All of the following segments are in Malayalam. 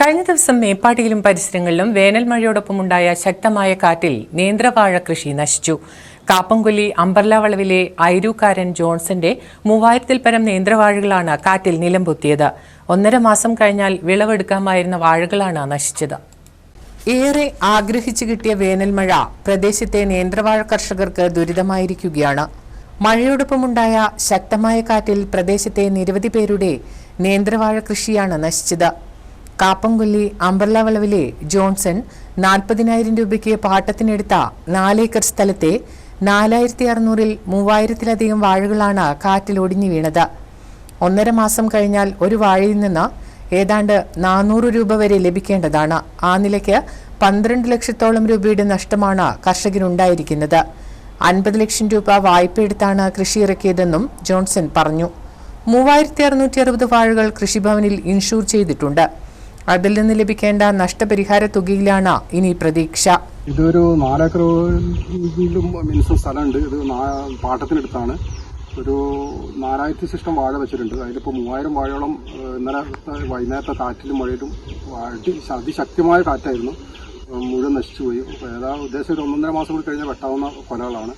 കഴിഞ്ഞ ദിവസം മേപ്പാടിയിലും പരിസരങ്ങളിലും വേനൽ മഴയോടൊപ്പമുണ്ടായ ശക്തമായ കാറ്റിൽ നേന്ത്രവാഴ കൃഷി നശിച്ചു. കാപ്പംകൊല്ലി അമ്പർല വളവിലെ ഐരൂക്കാരൻ ജോൺസന്റെ മൂവായിരത്തിൽ പരം നേന്ത്രവാഴകളാണ് കാറ്റിൽ നിലംപൊത്തിയത്. ഒന്നര മാസം കഴിഞ്ഞാൽ വിളവെടുക്കാമായിരുന്ന വാഴകളാണ് നശിച്ചത്. ഏറെ ആഗ്രഹിച്ചു കിട്ടിയ വേനൽ മഴ പ്രദേശത്തെ നേന്ത്രവാഴ കർഷകർക്ക് ദുരിതമായിരിക്കുകയാണ്. മഴയോടൊപ്പമുണ്ടായ ശക്തമായ കാറ്റിൽ പ്രദേശത്തെ നിരവധി പേരുടെ നേന്ത്രവാഴ കൃഷിയാണ് നശിച്ചത്. കാപ്പംകൊല്ലി അമ്പർല വളവിലെ ജോൺസൺ നാൽപ്പതിനായിരം രൂപയ്ക്ക് പാട്ടത്തിനെടുത്ത നാലേക്കർ സ്ഥലത്തെ നാലായിരത്തി അറുന്നൂറിൽ മൂവായിരത്തിലധികം വാഴകളാണ് കാറ്റിൽ ഒടിഞ്ഞു വീണത്. ഒന്നര മാസം കഴിഞ്ഞാൽ ഒരു വാഴയിൽ നിന്ന് ഏതാണ്ട് നാനൂറ് രൂപ വരെ ലഭിക്കേണ്ടതാണ്. ആ നിലയ്ക്ക് പന്ത്രണ്ട് ലക്ഷത്തോളം രൂപയുടെ നഷ്ടമാണ് കർഷകരുണ്ടായിരിക്കുന്നത്. അൻപത് ലക്ഷം രൂപ വായ്പയെടുത്താണ് കൃഷി ഇറക്കിയതെന്നും ജോൺസൺ പറഞ്ഞു. മൂവായിരത്തി അറുന്നൂറ്റി അറുപത് വാഴകൾ കൃഷിഭവനിൽ ഇൻഷൂർ ചെയ്തിട്ടുണ്ട്. അതിൽ നിന്ന് ലഭിക്കേണ്ട നഷ്ടപരിഹാര തുകയിലാണ് ഇനി പ്രതീക്ഷ. ഇതൊരു നാലേക്കറിലും മിനിസം സ്ഥലമുണ്ട്. ഇത് പാട്ടത്തിനടുത്താണ്. ഒരു നാലായിരത്തി സിസ്റ്റം വാഴ വെച്ചിട്ടുണ്ട്. അതിലിപ്പോൾ മൂവായിരം വാഴയോളം ഇന്നലെ വൈകുന്നേരത്തെ കാറ്റിലും മഴയിലും അതി- അതിശക്തമായ കാറ്റായിരുന്നു. മുഴുവൻ നശിച്ചു പോയി. ഏതാ ഉദ്ദേശം ഒരു ഒന്നൊന്നര മാസം കൂടി കഴിഞ്ഞാൽ വെട്ടാവുന്ന കൊലകളാണ്.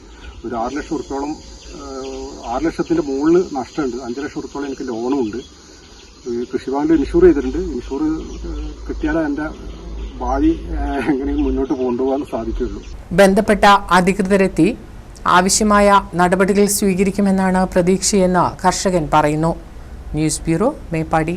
ഒരു ആറ് ലക്ഷം ഉറുപ്പോളം ആറ് ലക്ഷത്തിന്റെ മുകളിൽ നഷ്ടമുണ്ട്. അഞ്ച് ലക്ഷം ഉറുപ്പോളം എനിക്ക് ലോണും ഉണ്ട് കൃഷിഭവനിൽ ഇൻഷൂർ ചെയ്തിട്ടുണ്ട്. ഇൻഷൂർ കിട്ടിയാലേ എന്റെ ഭാവി എങ്ങനെയും മുന്നോട്ട് കൊണ്ടുപോകാൻ സാധിക്കുള്ളൂ ബന്ധപ്പെട്ട അധികൃതരെത്തി ആവശ്യമായ നടപടികൾ സ്വീകരിക്കുമെന്നാണ് പ്രതീക്ഷയെന്ന് കർഷകൻ പറയുന്നു. News bureau Meppadi.